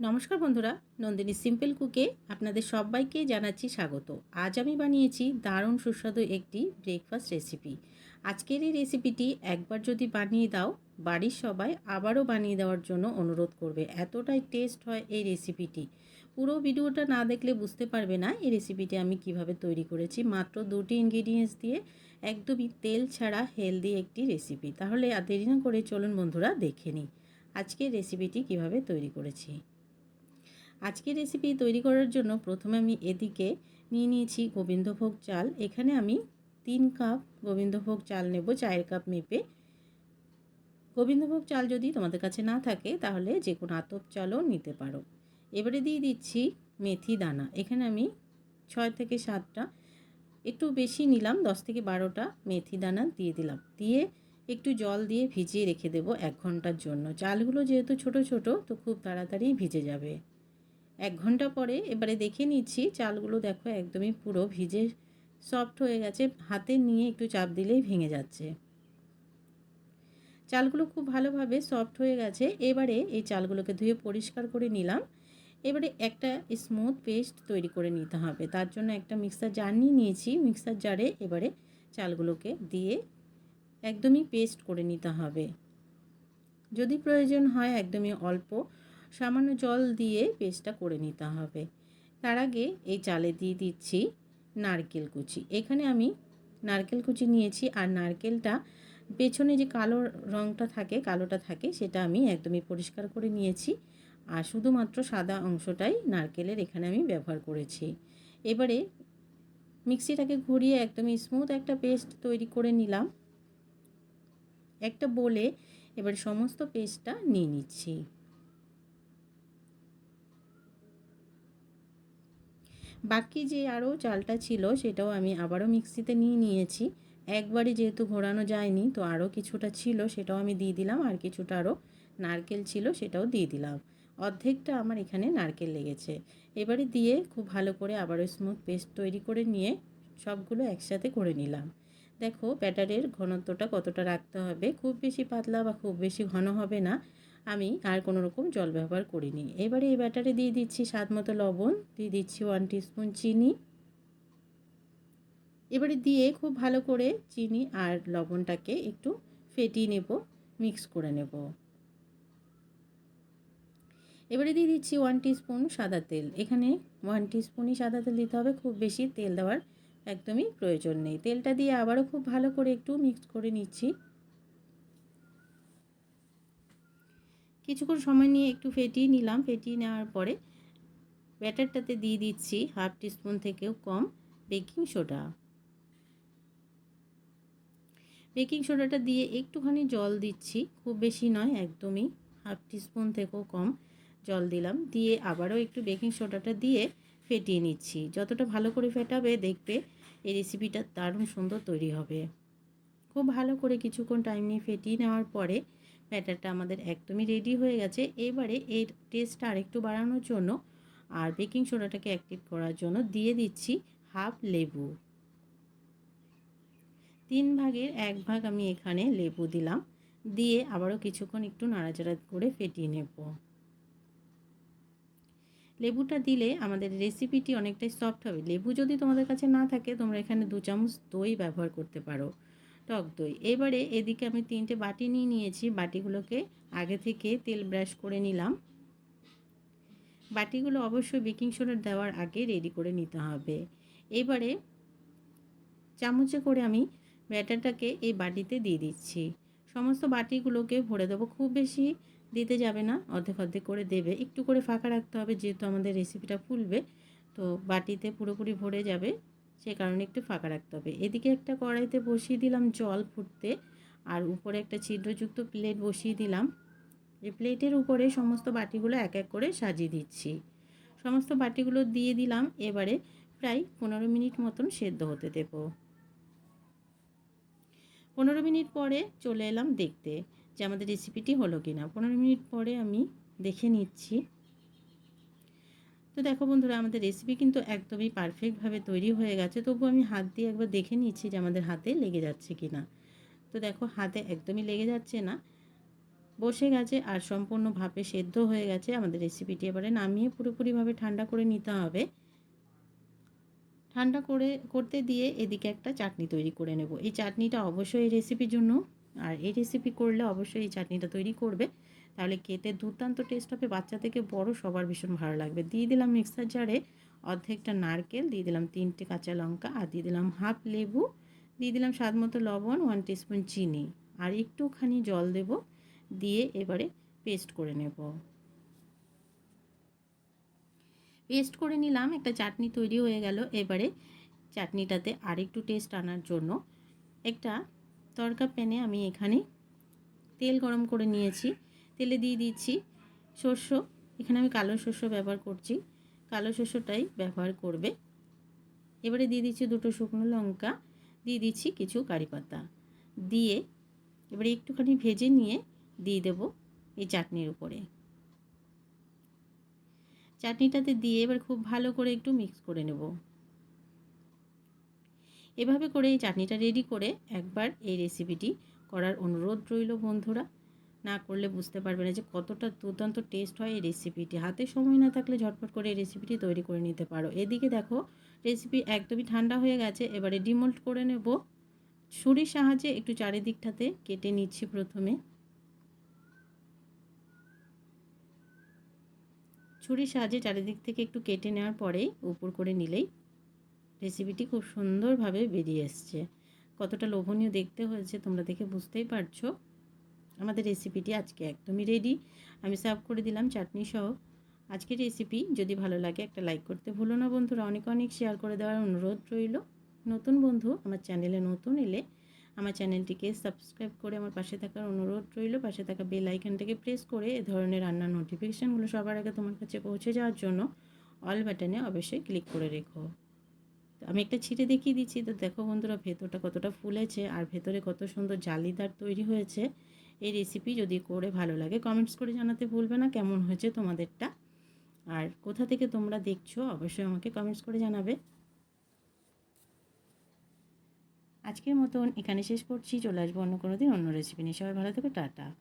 নমস্কার বন্ধুরা, নন্দিনী সিম্পল কুকে আপনাদের সবাইকে জানাচ্ছি স্বাগত। আজ আমি বানিয়েছি দারুণ সুস্বাদু একটি ব্রেকফাস্ট রেসিপি আজকের এই রেসিপিটি একবার যদি বানিয়ে দাও, বাড়ির সবাই আবারও বানিয়ে দেওয়ার জন্য অনুরোধ করবে। এতটাই টেস্ট হয় এই রেসিপিটি পুরো ভিডিওটা না দেখলে বুঝতে পারবে না এই রেসিপিটি আমি কীভাবে তৈরি করেছি। মাত্র দুটি ইনগ্রিডিয়েন্টস দিয়ে একদমই তেল ছাড়া হেলদি একটি রেসিপি তাহলে আর দেরি না করে চলুন বন্ধুরা, দেখে নিই আজকের রেসিপিটি কীভাবে তৈরি করেছি। আজকের রেসিপি তৈরি করার জন্য প্রথমে আমি এদিকে নিয়ে নিয়েছি গোবিন্দভোগ চাল। এখানে আমি তিন কাপ গোবিন্দভোগ চাল নেব, চায়ের কাপ মেপে। গোবিন্দভোগ চাল যদি তোমাদের কাছে না থাকে, তাহলে যে কোনো আতপ চালও নিতে পারো। এবারে দিয়ে দিচ্ছি মেথি দানা। এখানে আমি ছয় থেকে সাতটা, একটু বেশি নিলাম, দশ থেকে বারোটা মেথি দানা দিয়ে দিলাম। দিয়ে একটু জল দিয়ে ভিজিয়ে রেখে দেবো এক ঘণ্টার জন্য। চালগুলো যেহেতু ছোট ছোট, তো খুব তাড়াতাড়ি ভিজে যাবে। এক ঘণ্টা পরে এবারে দেখে নিচ্ছি, চালগুলো দেখো একদমই পুরো ভিজে সফট হয়ে গেছে, হাতে নিয়ে একটু চাপ দিলেই ভেঙে যাচ্ছে। চালগুলো খুব ভালোভাবে সফট হয়ে গেছে, এবারে এই চালগুলোকে ধুয়ে পরিষ্কার করে নিলাম। এবারে একটা স্মুথ পেস্ট তৈরি করে নিতে হবে, তার জন্য একটা মিক্সার জার নিয়ে নিয়েছি, মিক্সার জারে এবারে চালগুলোকে দিয়ে একদমই পেস্ট করে নিতে হবে। যদি প্রয়োজন হয় একদমই অল্প সামান্য জল দিয়ে পেস্টটা করে নিতে হবে। তার আগে এই চালে দিয়ে দিচ্ছি নারকেল কুচি। এখানে আমি নারকেল কুচি নিয়েছি আর নারকেলটা পেছনে যে কালো রঙটা থাকে, কালোটা থাকে, সেটা আমি একদমই পরিষ্কার করে নিয়েছি। আর শুধুমাত্র সাদা অংশটাই নারকেলের এখানে আমি ব্যবহার করেছি। এবারে মিক্সিটাকে ঘুরিয়ে একদমই স্মুথ একটা পেস্ট তৈরি করে নিলাম। একটা বলে এবার সমস্ত পেস্টটা নিয়ে নিচ্ছি। বাকি যে আরও চালটা ছিল সেটাও আমি আবারও মিক্সিতে নিয়ে নিয়েছি। একবারই যেহেতু ঘোরানো যায়নি, তো আরও কিছুটা ছিল সেটাও আমি দিয়ে দিলাম আর কিছুটা আরও নারকেল ছিল সেটাও দিয়ে দিলাম। অর্ধেকটা আমার এখানে নারকেল লেগেছে। এবারে দিয়ে খুব ভালো করে আবারও স্মুথ পেস্ট তৈরি করে নিয়ে সবগুলো একসাথে করে নিলাম। দেখো ব্যাটারের ঘনত্বটা কতটা রাখতে হবে, খুব বেশি পাতলা বা খুব বেশি ঘন হবে না। আমি আর কোনো রকম জল ব্যবহার করিনি। এবারে এই ব্যাটারে দিয়ে দিচ্ছি স্বাদ মতো লবণ, দিয়ে দিচ্ছি ওয়ান টিস্পুন চিনি। এবারে দিয়ে খুব ভালো করে চিনি আর লবণটাকে একটু ফেটিয়ে নেব মিক্স করে নেব। এবারে দিয়ে দিচ্ছি ওয়ান টিস্পুন সাদা তেল। এখানে ওয়ান টিস্পুনই সাদা তেল দিতে হবে, খুব বেশি তেল দেওয়ার একদমই প্রয়োজন নেই। তেলটা দিয়ে আবারও খুব ভালো করে একটু মিক্স করে নিচ্ছি। কিছুক্ষণ সময় নিয়ে একটু ফেটিয়ে নিলাম, ফেটিয়ে নেওয়ার পরে ব্যাটারটাতে দিয়ে দিচ্ছি হাফ টিস্পুন থেকেও কম বেকিং সোডা। বেকিং সোডাটা দিয়ে একটুখানি জল দিচ্ছি, খুব বেশি নয়, একদমই হাফ টিস্পুন থেকেও কম জল দিলাম। দিয়ে আবারও একটু বেকিং সোডাটা দিয়ে ফেটিয়ে নিচ্ছি। যতটা ভালো করে ফেটাবে দেখবে এই রেসিপিটা দারুণ সুন্দর তৈরি হবে। খুব ভালো করে কিছুক্ষণ টাইম নিয়ে ফেটিয়ে নেওয়ার পরে ব্যাটারটা আমাদের একদমই রেডি হয়ে গেছে। এবারে এর টেস্টটা আরেকটু বাড়ানোর জন্য আর বেকিং সোডাটাকে অ্যাক্টিভ করার জন্য দিয়ে দিচ্ছি হাফ লেবু। তিন ভাগের এক ভাগ আমি এখানে লেবু দিলাম। দিয়ে আবারও কিছুক্ষণ একটু নাড়াচাড়া করে ফেটিয়ে নেব। লেবুটা দিলে আমাদের রেসিপিটি অনেকটাই সফট হবে। লেবু যদি তোমাদের কাছে না থাকে, তোমরা এখানে দু চামচ দই ব্যবহার করতে পারো। টক দই। এবারে এদিকে আমি তিনটে বাটি নিয়ে নিয়েছি। বাটিগুলোকে আগে থেকে তেল ব্রাশ করে নিলাম। বাটিগুলো অবশ্যই বেকিং সোডা দেওয়ার আগে রেডি করে নিতে হবে। এবারে চামচে করে আমি ব্যাটারটাকে এই বাটিতে দিয়ে দিচ্ছি। সমস্ত বাটিগুলোকে ভরে দেবো। খুব বেশি দিতে যাবে না, অর্ধেক অর্ধেক করে দেবে। একটু করে ফাঁকা রাখতে হবে, যেহেতু আমাদের রেসিপিটা ফুলবে। তো বাটিতে পুরোপুরি ভরে যাবে। সে কারণে একটু ফাঁকা রাখতে হবে। এদিকে একটা কড়াইতে বসিয়ে দিলাম জল ফুটতে আর উপরে একটা ছিদ্রযুক্ত প্লেট বসিয়ে দিলাম। এই প্লেটের উপরে সমস্ত বাটিগুলো এক এক করে সাজিয়ে দিচ্ছি। সমস্ত বাটিগুলো দিয়ে দিলাম, এবারে প্রায় পনেরো মিনিট মতন সেদ্ধ হতে দেব। পনেরো মিনিট পরে চলে এলাম দেখতে যে আমাদের রেসিপিটি হলো কি না পনেরো মিনিট পরে আমি দেখে নিচ্ছি। তো দেখো বন্ধুরা, আমাদের রেসিপি কিন্তু একদমই পারফেক্টভাবে তৈরি হয়ে গেছে। তবু আমি হাত দিয়ে একবার দেখে নিচ্ছি যে আমাদের হাতে লেগে যাচ্ছে কি না তো দেখো, হাতে একদমই লেগে যাচ্ছে না। বসে গেছে আর সম্পূর্ণ ভাপে সেদ্ধ হয়ে গেছে। আমাদের রেসিপিটি এবারে নামিয়ে পুরোপুরিভাবে ঠান্ডা করে নিতে হবে। ঠান্ডা করে, করতে দিয়ে এদিকে একটা চাটনি তৈরি করে নেব। এই চাটনিটা অবশ্যই এই রেসিপির জন্য। আর এই রেসিপি করলে অবশ্যই এই চাটনিটা তৈরি করবে। তাহলে খেতে দুর্দান্ত টেস্ট হবে? বাচ্চা থেকে বড় সবার ভীষণ ভালো লাগবে। দিয়ে দিলাম মিক্সার জারে অর্ধেকটা নারকেল, দিয়ে দিলাম তিনটে কাঁচা লঙ্কা, আর দিয়ে দিলাম হাফ লেবু, দিয়ে দিলাম স্বাদ মতো লবণ ওয়ান টিস্পুন চিনি। আর একটুখানি জল দেব, দিয়ে এবারে পেস্ট করে নেব। পেস্ট করে নিলাম, একটা চাটনি তৈরি হয়ে গেল। এবারে চাটনিটাতে আরেকটু টেস্ট আনার জন্য একটা তরকা প্যানে আমি এখানে তেল গরম করে নিয়েছি। তেলে দিয়ে দিচ্ছি শস্য এখানে আমি কালো শস্য ব্যবহার করছি। কালো শস্যটাই ব্যবহার করবে। এবারে দিয়ে দিচ্ছি দুটো শুকনো লঙ্কা। দিয়ে দিচ্ছি কিছু কারি পাতা। দিয়ে এবারে একটুখানি ভেজে নিয়ে দিয়ে দেব এই চাটনির উপরে। চাটনিটাতে দিয়ে এবার খুব ভালো করে একটু মিক্স করে নেব। এভাবে করে এই চাটনিটা রেডি করে একবার এই রেসিপিটি করার অনুরোধ রইল বন্ধুরা। না করলে বুঝতে পারবে না যে কতটা দুর্দান্ত টেস্ট হয় এই রেসিপিটি হাতে সময় না থাকলে ঝটপট করে এই রেসিপিটি তৈরি করে নিতে পারো। এদিকে দেখো রেসিপি একদমই ঠান্ডা হয়ে গেছে, এবারে ডিমোল্ট করে নেব। ছুরির সাহায্যে একটু চারিদিকটাতে কেটে নিচ্ছি প্রথমে। ছুরির সাহায্যে চারিদিক থেকে একটু কেটে নেওয়ার পরেই উপর করে নিলেই রেসিপিটি খুব সুন্দরভাবে বেরিয়ে এসছে। কতটা লোভনীয় দেখতে হয়েছে, তোমরা দেখে বুঝতেই পারছ। আমাদের রেসিপিটি আজকে একদমই রেডি আমি সার্ভ করে দিলাম চাটনি সহ। আজকের রেসিপি যদি ভালো লাগে একটা লাইক করতে ভুলো না বন্ধুরা। অনেক অনেক শেয়ার করে দেওয়ার অনুরোধ রইল। নতুন বন্ধু, আমার চ্যানেলে নতুন এলে আমার চ্যানেলটিকে সাবস্ক্রাইব করে আমার পাশে থাকার অনুরোধ রইল। পাশে থাকা বেল আইকনটাকে প্রেস করে এ ধরনের রান্নার নোটিফিকেশানগুলো সবার আগে তোমার কাছে পৌঁছে যাওয়ার জন্য অল বাটনে অবশ্যই ক্লিক করে রেখো। তো আমি একটা ছিটে দেখিয়ে দিচ্ছি। তো দেখো বন্ধুরা, ভেতরটা কতটা ফুলেছে আর ভেতরে কত সুন্দর জালিদার তৈরি হয়েছে। এই রেসিপি যদি করে ভালো লাগে কমেন্টস করে জানাতে ভুলবে না। কেমন হয়েছে তোমাদেরটা? আর কোথা থেকে তোমরা দেখছ, অবশ্যই আমাকে কমেন্টস করে জানাবে। আজকের মতন এখানে শেষ করছি। চলে আসব অন্য কোনো দিন, অন্য রেসিপি নিয়ে। সবাই ভালো থেকো, টাটা।